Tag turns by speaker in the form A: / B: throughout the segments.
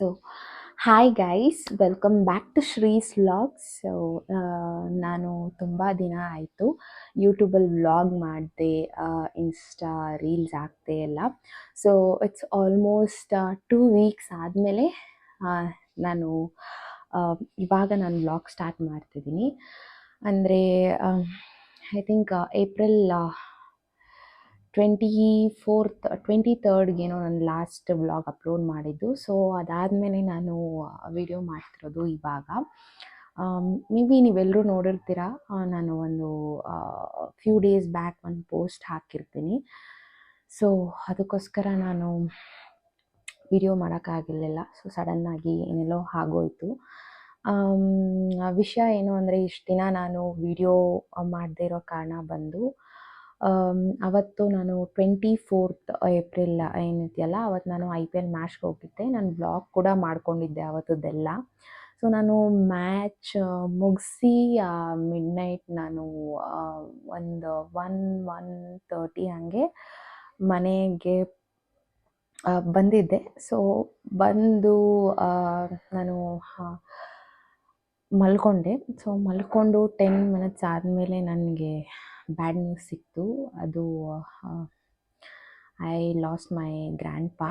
A: So hi guys welcome back to Shree's vlogs so ನಾನು ತುಂಬ ದಿನ ಆಯಿತು. ಯೂಟ್ಯೂಬಲ್ಲಿ ವ್ಲಾಗ್ ಮಾಡಿದೆ ಇನ್ಸ್ಟಾ ರೀಲ್ಸ್ ಆಗ್ತೇ ಎಲ್ಲ. So it's almost two weeks ಆದಮೇಲೆ ನಾನು ಇವಾಗ ನಾನು ವ್ಲಾಗ್ ಸ್ಟಾರ್ಟ್ ಮಾಡ್ತಿದ್ದೀನಿ. ಅಂದರೆ I think April twenty fourth twenty ತರ್ಡ್ಗೇನೋ ನಾನು ಲಾಸ್ಟ್ ವ್ಲಾಗ್ ಅಪ್ಲೋಡ್ ಮಾಡಿದ್ದು. ಸೊ ಅದಾದಮೇಲೆ ನಾನು ವಿಡಿಯೋ ಮಾಡ್ತಿರೋದು ಇವಾಗ. ಮೇ ಬಿ ನೀವೆಲ್ಲರೂ ನೋಡಿರ್ತೀರ ನಾನು ಒಂದು ಫ್ಯೂ ಡೇಸ್ ಬ್ಯಾಕ್ ಒಂದು ಪೋಸ್ಟ್ ಹಾಕಿರ್ತೀನಿ. ಸೊ ಅದಕ್ಕೋಸ್ಕರ ನಾನು ವಿಡಿಯೋ ಮಾಡೋಕ್ಕಾಗಿರಲಿಲ್ಲ. ಸೊ ಸಡನ್ನಾಗಿ ಏನೆಲ್ಲೋ ಆಗೋಯ್ತು. ವಿಷಯ ಏನು ಅಂದರೆ ಇಷ್ಟು ದಿನ ನಾನು ವಿಡಿಯೋ ಮಾಡದೇ ಇರೋ ಕಾರಣ ಬಂದು ಅವತ್ತು ನಾನು ಟ್ವೆಂಟಿ ಫೋರ್ತ್ ಏಪ್ರಿಲ್, ಏನಿದೆಯಲ್ಲ, ಅವತ್ತು ನಾನು ಐ ಪಿ ಎಲ್ ಮ್ಯಾಚ್ಗೆ ಹೋಗಿದ್ದೆ. ನಾನು ಬ್ಲಾಗ್ ಕೂಡ ಮಾಡ್ಕೊಂಡಿದ್ದೆ ಅವತ್ತದ್ದೆಲ್ಲ ಸೊ, ನಾನು ಮ್ಯಾಚ್ ಮುಗಿಸಿ ಮಿಡ್ ನೈಟ್ ನಾನು ಒಂದು ಒನ್ ಒನ್ ತರ್ಟಿ ಹಾಗೆ ಮನೆಗೆ ಬಂದಿದ್ದೆ. ಸೊ, ಬಂದು ನಾನು ಮಲ್ಕೊಂಡೆ. ಸೊ, ಮಲ್ಕೊಂಡು ಟೆನ್ ಮಿನಿಟ್ಸ್ ಆದಮೇಲೆ ನನಗೆ ಬ್ಯಾಡ್ ನ್ಯೂಸ್ ಸಿಕ್ತು. ಅದು I lost my grandpa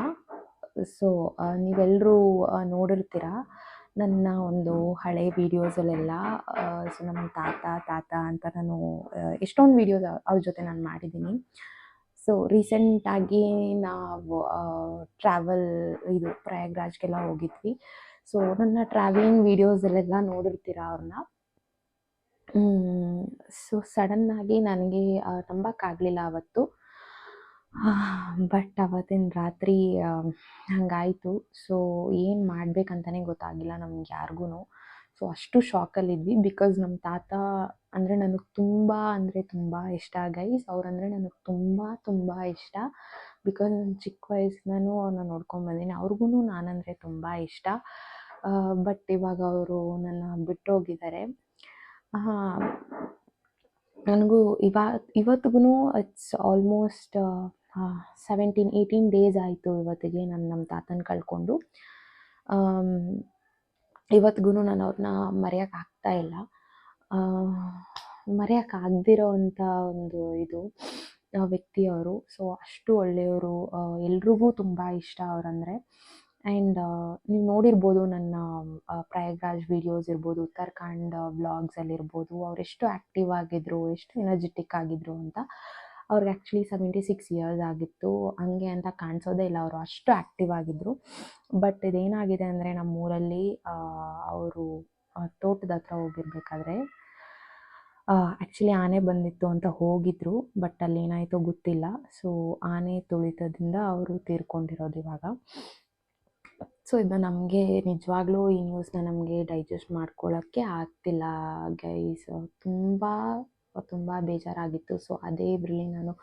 A: so ನೀವೆಲ್ಲರೂ ನೋಡಿರ್ತೀರ ನನ್ನ ಒಂದು ಹಳೆ ವೀಡಿಯೋಸಲ್ಲೆಲ್ಲ ಸೊ ನಮ್ಮ ತಾತ ತಾತ ಅಂತ ನಾನು ಎಷ್ಟೊಂದು ವೀಡಿಯೋಸ್ ಅವ್ರ ಜೊತೆ ನಾನು ಮಾಡಿದ್ದೀನಿ. ಸೊ, ರೀಸೆಂಟಾಗಿ ನಾವು ಟ್ರಾವೆಲ್, ಇದು ಪ್ರಯಾಗ್ರಾಜ್ಗೆಲ್ಲ ಹೋಗಿದ್ವಿ. ಸೊ, ನನ್ನ ಟ್ರಾವೆಲಿಂಗ್ ವೀಡಿಯೋಸಲ್ಲೆಲ್ಲ ನೋಡಿರ್ತೀರ ಅವ್ರನ್ನ ಸೊ ಸಡನ್ನಾಗಿ ನನಗೆ ನಂಬಕ್ಕಾಗಲಿಲ್ಲ ಅವತ್ತು. ಬಟ್ ಅವತ್ತಿನ ರಾತ್ರಿ ಹಂಗಾಯಿತು. ಸೊ ಏನು ಮಾಡ್ಬೇಕಂತಲೇ ಗೊತ್ತಾಗಿಲ್ಲ ನಮ್ಗೆ ಯಾರಿಗೂ ಸೊ ಅಷ್ಟು ಶಾಕಲ್ಲಿದ್ವಿ ಬಿಕಾಸ್ ನಮ್ಮ ತಾತ ಅಂದರೆ ನನಗೆ ತುಂಬ ಅಂದರೆ ತುಂಬ ಇಷ್ಟ ಗೈಸ್ ಅವ್ರಂದರೆ ನನಗೆ ತುಂಬ ತುಂಬ ಇಷ್ಟ. ಬಿಕಾಸ್ ನಾನು ಚಿಕ್ಕ ವಯಸ್ಸಿನೂ ಅವ್ರನ್ನ ನೋಡ್ಕೊಂಬಂದೀನಿ ಅವ್ರಿಗೂ ನಾನಂದರೆ ತುಂಬ ಇಷ್ಟ. ಬಟ್ ಇವಾಗ ಅವರು ನನ್ನ ಬಿಟ್ಟೋಗಿದ್ದಾರೆ ನನಗೂ ಇವಾ ಇವತ್ತಿಗೂ it's almost seventeen eighteen days ಆಯಿತು ಇವತ್ತಿಗೆ ನಾನು ನಮ್ಮ ತಾತನ ಕಳ್ಕೊಂಡು. ಇವತ್ತಿಗೂ ನಾನು ಅವ್ರನ್ನ ಮರೆಯೋಕೆ ಆಗ್ತಾ ಇಲ್ಲ. ಮರೆಯೋಕೆ ಆಗದಿರೋ ಅಂಥ ಒಂದು ಇದು ವ್ಯಕ್ತಿ ಅವರು ಸೊ ಅಷ್ಟು ಒಳ್ಳೆಯವರು ಎಲ್ರಿಗೂ ತುಂಬ ಇಷ್ಟ ಅವರಂದರೆ. ಆ್ಯಂಡ್ ನೀವು ನೋಡಿರ್ಬೋದು ನನ್ನ ಪ್ರಯಾಗ್ರಾಜ್ ವೀಡಿಯೋಸ್ ಇರ್ಬೋದು ಉತ್ತರಾಖಂಡ್ ವ್ಲಾಗ್ಸಲ್ಲಿರ್ಬೋದು ಎಷ್ಟು ಆ್ಯಕ್ಟಿವ್ ಆಗಿದ್ರು, ಎಷ್ಟು ಎನರ್ಜೆಟಿಕ್ ಆಗಿದ್ರು ಅಂತ, ಅವ್ರಿಗೆ ಆ್ಯಕ್ಚುಲಿ ಸೆವೆಂಟಿ ಸಿಕ್ಸ್ ಇಯರ್ಸ್ ಆಗಿತ್ತು. ಹಂಗೆ ಅಂತ ಕಾಣಿಸೋದೇ ಇಲ್ಲ ಅವರು, ಅಷ್ಟು ಆ್ಯಕ್ಟಿವ್ ಆಗಿದ್ದರು ಬಟ್ ಇದೇನಾಗಿದೆ ಅಂದರೆ ನಮ್ಮೂರಲ್ಲಿ ಅವರು ತೋಟದ ಹತ್ರ ಹೋಗಿರ್ಬೇಕಾದ್ರೆ ಆ್ಯಕ್ಚುಲಿ ಆನೆ ಬಂದಿತ್ತು ಅಂತ ಹೋಗಿದ್ರು ಬಟ್ ಅಲ್ಲಿ ಏನಾಯಿತೋ ಗೊತ್ತಿಲ್ಲ. ಸೊ ಆನೆ ತುಳಿತದಿಂದ ಅವರು ತೀರ್ಕೊಂಡಿರೋದು ಇವಾಗ. ಸೊ ಇದು ನಮಗೆ ನಿಜವಾಗ್ಲೂ ಈ ನ್ಯೂಸ್ನ ನಮಗೆ ಡೈಜೆಸ್ಟ್ ಮಾಡ್ಕೊಳ್ಳೋಕ್ಕೆ ಆಗ್ತಿಲ್ಲ ಗೈಸ್ ತುಂಬ ತುಂಬ ಬೇಜಾರಾಗಿತ್ತು. ಸೊ ಅದೇ ಇದರಲ್ಲಿ ನಾನು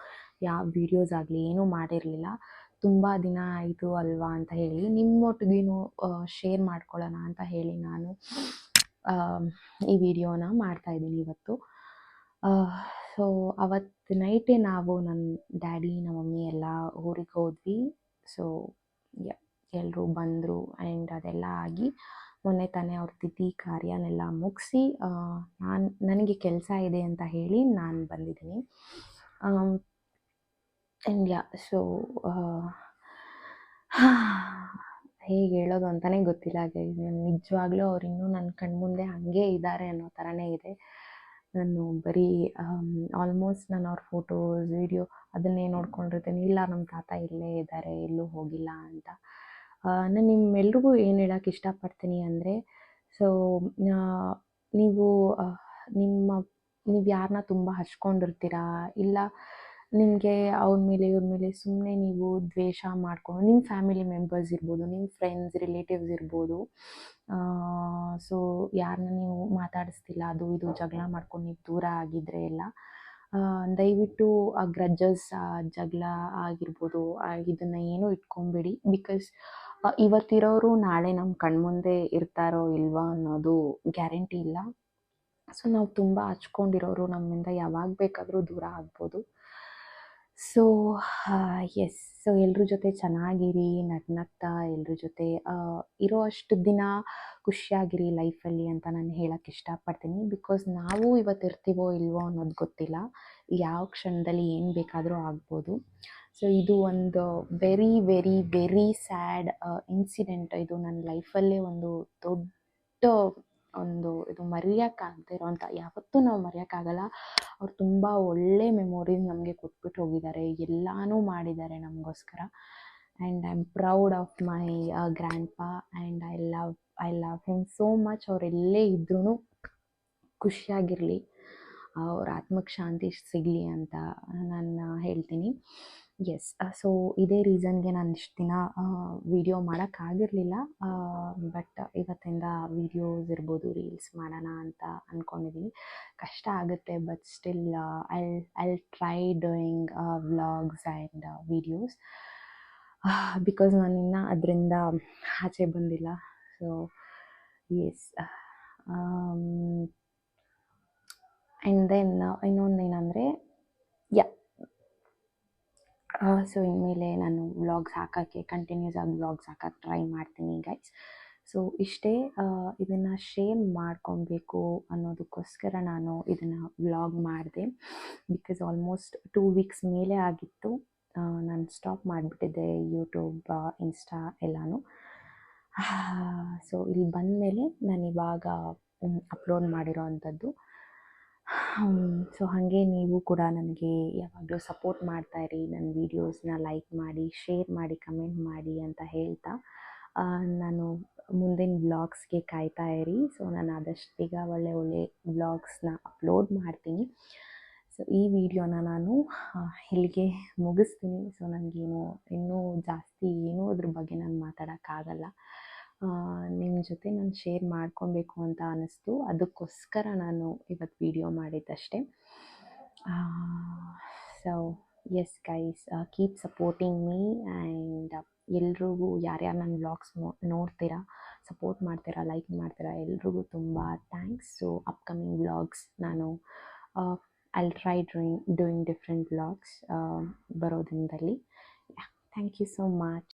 A: ಯಾವ ವೀಡಿಯೋಸ್ ಆಗಲಿ ಏನೂ ಮಾಡಿರಲಿಲ್ಲ. ತುಂಬ ದಿನ ಆಯಿತು ಅಲ್ವಾ ಅಂತ ಹೇಳಿ. ನಿಮ್ಮೊಟ್ಟಿಗೇನು ಶೇರ್ ಮಾಡ್ಕೊಳ್ಳೋಣ ಅಂತ ಹೇಳಿ ನಾನು ಈ ವಿಡಿಯೋನ ಮಾಡ್ತಾಯಿದ್ದೀನಿ ಇವತ್ತು. ಸೊ ಅವತ್ತು ನೈಟೇ ನಾವು ನನ್ನ ಡ್ಯಾಡಿ ನಮ್ಮ ಮಮ್ಮಿ ಎಲ್ಲ ಊರಿಗೆ ಹೋದ್ವಿ. ಸೊ ಎಲ್ಲರೂ ಬಂದರು ಆ್ಯಂಡ್ ಅದೆಲ್ಲ ಆಗಿ ಮೊನ್ನೆ ತಾನೇ ಅವ್ರ ತಿಥಿ ಕಾರ್ಯನೆಲ್ಲ ಮುಗಿಸಿ ನಾನು, ನನಗೆ ಕೆಲಸ ಇದೆ ಅಂತ ಹೇಳಿ ನಾನು ಬಂದಿದ್ದೀನಿ. ಆ್ಯಂಡ್ ಯಾ ಸೊ ಹೇಗೆ ಹೇಳೋದು ಅಂತಲೇ ಗೊತ್ತಿಲ್ಲ. ಹಾಗೆ ನಿಜವಾಗ್ಲೂ ಅವ್ರು ಇನ್ನೂ ನನ್ನ ಕಣ್ಮುಂದೆ ಹಾಗೆ ಇದ್ದಾರೆ ಅನ್ನೋ ಥರನೇ ಇದೆ. ನಾನು ಬರೀ ಆಲ್ಮೋಸ್ಟ್ ನಾನು ಅವ್ರ ಫೋಟೋಸ್ ವೀಡಿಯೋ ಅದನ್ನೇ ನೋಡ್ಕೊಂಡಿರ್ತೀನಿ. ಇಲ್ಲ ನಮ್ಮ ತಾತ ಇಲ್ಲೇ ಇದ್ದಾರೆ ಎಲ್ಲೂ ಹೋಗಿಲ್ಲ ಅಂತ. ನಾನು ನಿಮ್ಮೆಲ್ರಿಗೂ ಏನು ಹೇಳೋಕೆ ಇಷ್ಟಪಡ್ತೀನಿ ಅಂದರೆ ಸೊ ನೀವು ನಿಮ್ಮ, ನೀವು ಯಾರನ್ನ ತುಂಬ ಹಚ್ಕೊಂಡಿರ್ತೀರಾ, ಇಲ್ಲ ನಿಮಗೆ ಅವ್ರ ಮೇಲೆ, ಇವ್ರ ಮೇಲೆ ಸುಮ್ಮನೆ ನೀವು ದ್ವೇಷ ಮಾಡ್ಕೊಂಡು ನಿಮ್ಮ ಫ್ಯಾಮಿಲಿ ಮೆಂಬರ್ಸ್ ಇರ್ಬೋದು ನಿಮ್ಮ ಫ್ರೆಂಡ್ಸ್ ರಿಲೇಟಿವ್ಸ್ ಇರ್ಬೋದು ಸೊ ಯಾರನ್ನ ನೀವು ಮಾತಾಡಿಸ್ತಿಲ್ಲ, ಅದು ಇದು ಜಗಳ ಮಾಡ್ಕೊಂಡು ನೀವು ದೂರ ಆಗಿದ್ರೆ ಎಲ್ಲ ದಯವಿಟ್ಟು ಆ ಗ್ರಜ್ಜಸ್ ಜಗಳ ಆಗಿರ್ಬೋದು ಇದನ್ನು ಏನೂ ಇಟ್ಕೊಂಬೇಡಿ ಬಿಕಾಸ್ ಇವತ್ತಿರೋರು ನಾಳೆ ನಮ್ಮ ಕಣ್ಮುಂದೆ ಇರ್ತಾರೋ ಇಲ್ವಾ ಅನ್ನೋದು ಗ್ಯಾರಂಟಿ ಇಲ್ಲ. ಸೊ, ನಾವು ತುಂಬ ಹಚ್ಕೊಂಡಿರೋರು ನಮ್ಮಿಂದ ಯಾವಾಗ ಬೇಕಾದರೂ ದೂರ ಆಗ್ಬೋದು. ಸೊ ಎಸ್ ಸೊ ಎಲ್ಲರ ಜೊತೆ ಚೆನ್ನಾಗಿರಿ, ನಗ್ನಗ್ತಾ ಎಲ್ಲರ ಜೊತೆ ಇರೋ ಅಷ್ಟು ದಿನ ಖುಷಿಯಾಗಿರಿ ಲೈಫಲ್ಲಿ ಅಂತ ನಾನು ಹೇಳಕ್ಕೆ ಇಷ್ಟಪಡ್ತೀನಿ. ಬಿಕಾಸ್ ನಾವು ಇವತ್ತು ಇರ್ತೀವೋ ಇಲ್ವೋ ಅನ್ನೋದು ಗೊತ್ತಿಲ್ಲ. ಯಾವ ಕ್ಷಣದಲ್ಲಿ ಏನು ಬೇಕಾದರೂ ಆಗ್ಬೋದು. ಸೊ ಇದು ಒಂದು very very very sad incident ಇದು ನನ್ನ ಲೈಫಲ್ಲೇ ಒಂದು ದೊಡ್ಡ ಒಂದು ಇದು ಮರೆಯೋಕ್ಕಾಗದೇ ಇರೋಂಥ ಯಾವತ್ತೂ ನಾವು ಮರೆಯೋಕ್ಕಾಗಲ್ಲ ಅವ್ರು ತುಂಬ ಒಳ್ಳೆ ಮೆಮೊರೀಸ್ ನಮಗೆ ಕೊಟ್ಬಿಟ್ಟು ಹೋಗಿದ್ದಾರೆ. ಎಲ್ಲನೂ ಮಾಡಿದ್ದಾರೆ ನಮಗೋಸ್ಕರ. And I am proud of my grandpa and I love I love him so much ಅವರೆಲ್ಲೇ ಇದ್ರೂ ಖುಷಿಯಾಗಿರಲಿ. ಅವ್ರ ಆತ್ಮಕ್ಕೆ ಶಾಂತಿ ಸಿಗಲಿ ಅಂತ ನಾನು ಹೇಳ್ತೀನಿ. ಎಸ್ ಸೊ ಇದೇ ರೀಸನ್ಗೆ ನಾನು ಇಷ್ಟು ದಿನ ವೀಡಿಯೋ ಮಾಡೋಕ್ಕಾಗಿರಲಿಲ್ಲ ಬಟ್ ಇವತ್ತಿಂದ ವೀಡಿಯೋಸ್ ಇರ್ಬೋದು ರೀಲ್ಸ್ ಮಾಡೋಣ ಅಂತ ಅಂದ್ಕೊಂಡಿದ್ದೀನಿ ಕಷ್ಟ ಆಗುತ್ತೆ but still I I try doing vlogs and videos because ನಾನಿನ್ನು ಅದರಿಂದ ಆಚೆ ಬಂದಿಲ್ಲ. ಸೊ ಎಸ್ ಆ್ಯಂಡ್ ದೆನ್ ಇನ್ನೊಂದು ಏನಂದರೆ ಯಾ ಸೊ ಇನ್ಮೇಲೆ ನಾನು ವ್ಲಾಗ್ಸ್ ಹಾಕೋಕ್ಕೆ ಕಂಟಿನ್ಯೂಸ್ ಆಗಿ ವ್ಲಾಗ್ಸ್ ಹಾಕೋಕ್ಕೆ ಟ್ರೈ ಮಾಡ್ತೀನಿ ಗೈಸ್ ಸೊ ಇಷ್ಟೇ ಇದನ್ನು ಶೇರ್ ಮಾಡ್ಕೊಬೇಕು ಅನ್ನೋದಕ್ಕೋಸ್ಕರ ನಾನು ಇದನ್ನು ವ್ಲಾಗ್ ಮಾಡಿದೆ. ಬಿಕಾಸ್ ಆಲ್ಮೋಸ್ಟ್ ಟೂ ವೀಕ್ಸ್ ಮೇಲೆ ಆಗಿತ್ತು. ನಾನು ಸ್ಟಾಪ್ ಮಾಡಿಬಿಟ್ಟಿದ್ದೆ ಯೂಟ್ಯೂಬ್ ಇನ್ಸ್ಟಾ ಎಲ್ಲನೂ. ಸೊ ಇಲ್ಲಿ ಬಂದಮೇಲೆ ನಾನು ಇವಾಗ ಅಪ್ಲೋಡ್ ಮಾಡಿರೋ ಅಂಥದ್ದು ಸೊ ಹಾಗೆ ನೀವು ಕೂಡ ನನಗೆ ಯಾವಾಗಲೂ ಸಪೋರ್ಟ್ ಮಾಡ್ತಾ ಇರಿ. ನನ್ನ ವೀಡಿಯೋಸ್ನ ಲೈಕ್ ಮಾಡಿ ಶೇರ್ ಮಾಡಿ ಕಮೆಂಟ್ ಮಾಡಿ ಅಂತ ಹೇಳ್ತಾ ನಾನು ಮುಂದಿನ ಬ್ಲಾಗ್ಸ್ಗೆ ಕಾಯ್ತಾ ಇರಿ. ಸೊ ನಾನು ಆದಷ್ಟು ಬೇಗ ಒಳ್ಳೆ ಒಳ್ಳೆ ವ್ಲಾಗ್ಸ್ನ ಅಪ್ಲೋಡ್ ಮಾಡ್ತೀನಿ. ಸೊ ಈ ವಿಡಿಯೋನ ನಾನು ಇಲ್ಲಿಗೆ ಮುಗಿಸ್ತೀನಿ. ಸೊ ನನಗೇನು ಇನ್ನೂ ಜಾಸ್ತಿ ಏನೂ ಅದ್ರ ಬಗ್ಗೆ ನಾನು ಮಾತಾಡೋಕ್ಕಾಗಲ್ಲ. ನಿಮ್ಮ ಜೊತೆ ನಾನು ಶೇರ್ ಮಾಡ್ಕೊಬೇಕು ಅಂತ ಅನ್ನಿಸ್ತು ಅದಕ್ಕೋಸ್ಕರ ನಾನು ಇವತ್ತು video ಮಾಡಿದ್ದಷ್ಟೇ. So yes guys keep supporting me and ಎಲ್ರಿಗೂ ಯಾರ್ಯಾರು ನನ್ನ ವ್ಲಾಗ್ಸ್ ನೋಡ್ತೀರಾ ಸಪೋರ್ಟ್ ಮಾಡ್ತೀರಾ ಲೈಕ್ ಮಾಡ್ತೀರಾ, ಎಲ್ರಿಗೂ ತುಂಬ ಥ್ಯಾಂಕ್ಸ್ ಸೊ ಅಪ್ಕಮಿಂಗ್ ವ್ಲಾಗ್ಸ್ ನಾನು I try doing doing different vlogs ಬರೋ ದಿನದಲ್ಲಿ ಥ್ಯಾಂಕ್ ಯು ಸೋ ಮಚ್